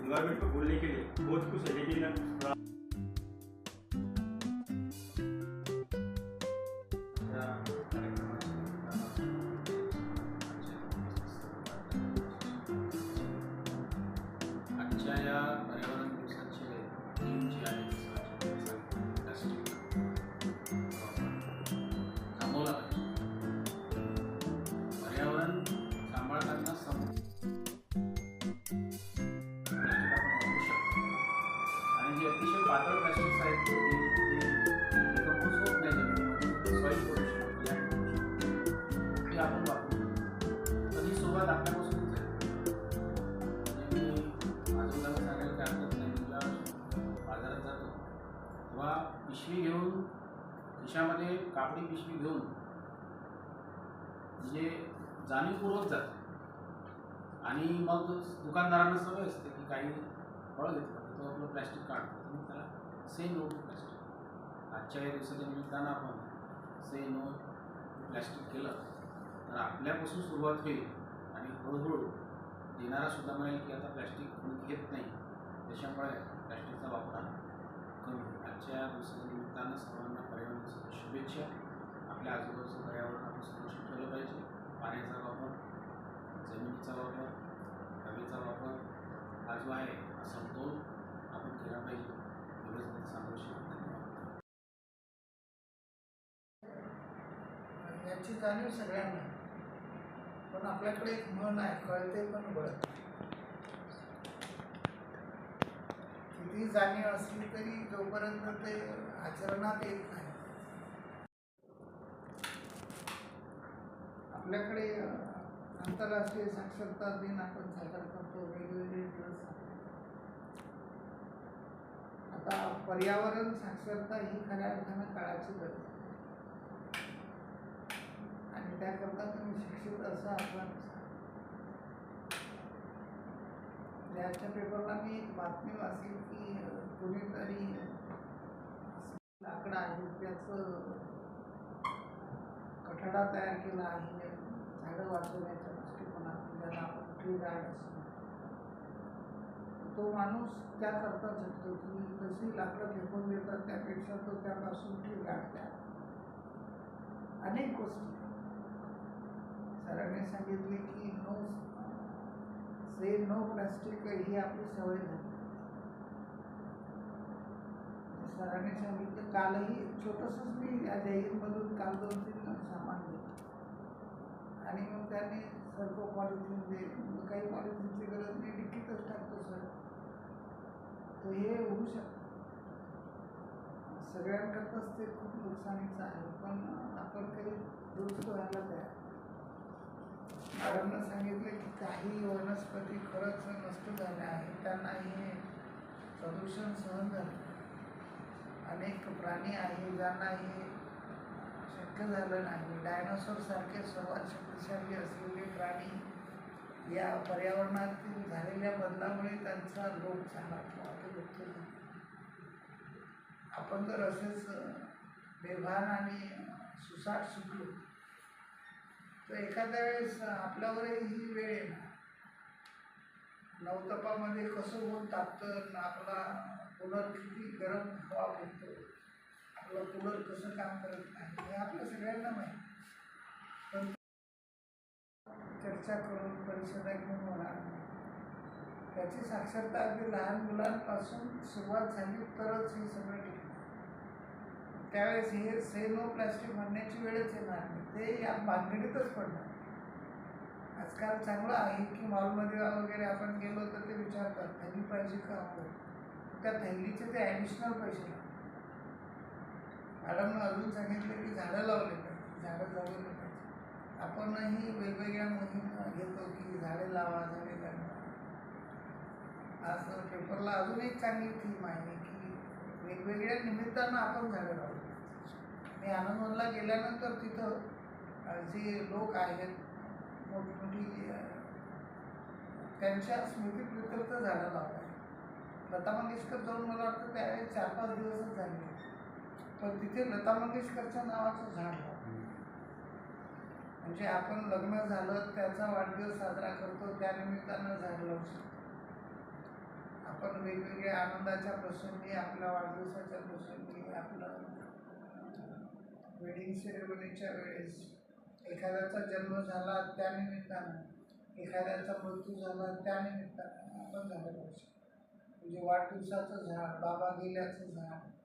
Environment को भूलने के लिए बहुत कुछ है लेकिन आजच्या या पर्यावरण बाबा पिशवी घेऊन खिशामध्ये कापडी पिशवी घेऊन म्हणजे जाणीवपूर्वक जाते. आणि मग दुकानदारांना सवय असते की काही फळं घेतलं तो आपलं प्लॅस्टिक काढतो. मग त्याला से नो टू प्लॅस्टिक आजच्या या दिवसाच्या निमित्तानं आपण से नो प्लॅस्टिक केलं तर आपल्यापासून सुरुवात होईल आणि हळूहळू देणारा सुद्धा म्हणेल की आता प्लॅस्टिक घेत नाही. त्याच्यामुळे प्लॅस्टिकचा वापर हा कमी होईल आजच्या दिवसाच्या सर्वांना पर्यावरण शुभेच्छा. आपल्या आजूबाजूचं पर्यावरण आपण संरक्षित ठेवलं पाहिजे. पाण्याचा वापर जमिनीचा वापर हवेचा वापर हा जो आहे हा समतोल आपण केला पाहिजे. एवढंच मी सांगू शकतो. याची जाणीव सगळ्यांना. पण आपल्याकडे एक म्हण आहे कळते पण बळते ती जाणीव असली तरी जोपर्यंत ते आचरणात येत नाही. आपल्याकडे आंतरराष्ट्रीय साक्षरता दिन आपण साजरा करतो वेगवेगळे दिवस. आता पर्यावरण साक्षरता ही खऱ्या अर्थानं काळाची गरज आहे. आणि त्याकरता तुम्ही शिक्षित असं आपण म्हणजे त्याच्या पेपरला मी एक बातमी वाचली की कुणीतरी लाकडा आहे त्याचं कठडा तयार केला आहे. झाडं वाचवण्याच्या दृष्टिकोनातून ज्याला आपण ट्री गार्ड असतो. तो माणूस त्याकरता झटतो की जशी लाकडं फेकून देतात त्यापेक्षा तो त्यापासून ट्री गार्ड तयार अनेक गोष्टी. सरांनी सांगितले की नो से नो प्लास्टिक ही आपली सवय झाली. म्हणजे सरांनी सांगितलं कालही छोटंसंच मी या जाहीरमधून काल दोन तीन सामान घेतलं. आणि मग त्याने सर्व पॉलिथिन दे मग काही पॉलिथिनची गरज नाही डिक्कीतच टाकतो सर. तर हे होऊ शकतं. सगळ्यांकरताच ते खूप नुकसानीचं आहे पण आपण काही दुरुस्त व्हायला तयार मॅडमनं सांगितलं की काही वनस्पती खरंच नष्ट झाल्या आहेत. त्यांना हे प्रदूषण सहन झालं. अनेक प्राणी आहे ज्यांना हे शक्य झालं नाही. डायनोसॉर सारखे सर्वात शक्तिशाली असलेले प्राणी या पर्यावरणातील झालेल्या बदलामुळे त्यांचा लोप झाला. किंवा ते मृत्यू झाला आपण जर असेच बेभान आणि सुसाट सुटलो तर एखाद्या वेळेस आपल्यावरही ही वेळ येणार. नवतपामध्ये कसं होऊन तापतं आपला कूलर किती गरम हवा भेटतो आपलं कूलर कसं काम करत नाही हे आपल्या सगळ्यांना माहीत. पण चर्चा करून परिषदा घेऊन होणार त्याची साक्षरता अगदी लहान मुलांपासून सुरुवात झाली तरच हे सगळं त्यावेळेस हे से नो म्हणण्याची वेळच येणार नाही. ते या मागणीतच पडणार. आजकाल चांगलं आहे की मॉलमध्ये वगैरे आपण गेलो तर ते विचारतात थैली पाहिजे का त्या थैलीचे ते ॲडिशनल पैसे लागतात. मॅडमनं अजून सांगितलं की झाडं लावले पाहिजे झाडं लावले पाहिजे. आपणही वेगवेगळ्या मोहीम घेतो की झाडे लावा झाडे जगवा आज पेपरला अजून एक चांगली थीम आहे की वेगवेगळ्या निमित्तानं आपण झाडं लावतो मी आनंदवनला गेल्यानंतर तिथं जे लोक आहेत मोठमोठी त्यांच्या स्मृतीप्रित्यर्थ झाडं लावतात. लता मंगेशकर जाऊन मला वाटतं त्यावेळेस चार पाच दिवसच झाले. पण तिथे लता मंगेशकरच्या नावाचं झाड लावा. म्हणजे आपण लग्न झालं त्याचा वाढदिवस साजरा करतो त्यानिमित्तानं झाड लावू शकतो. आपण वेगवेगळ्या आनंदाच्या प्रसंगी आपल्या वाढदिवसाच्या प्रसंगी आपलं वेडिंग सेरेमनीच्या वेळेस एखाद्याचा जन्म झाला त्यानिमित्तानं एखाद्याचा मृत्यू झाला त्यानिमित्तानं आपण झालं पाहिजे. म्हणजे वाढदिवसाचं झाड बाबा गेल्याचं झाड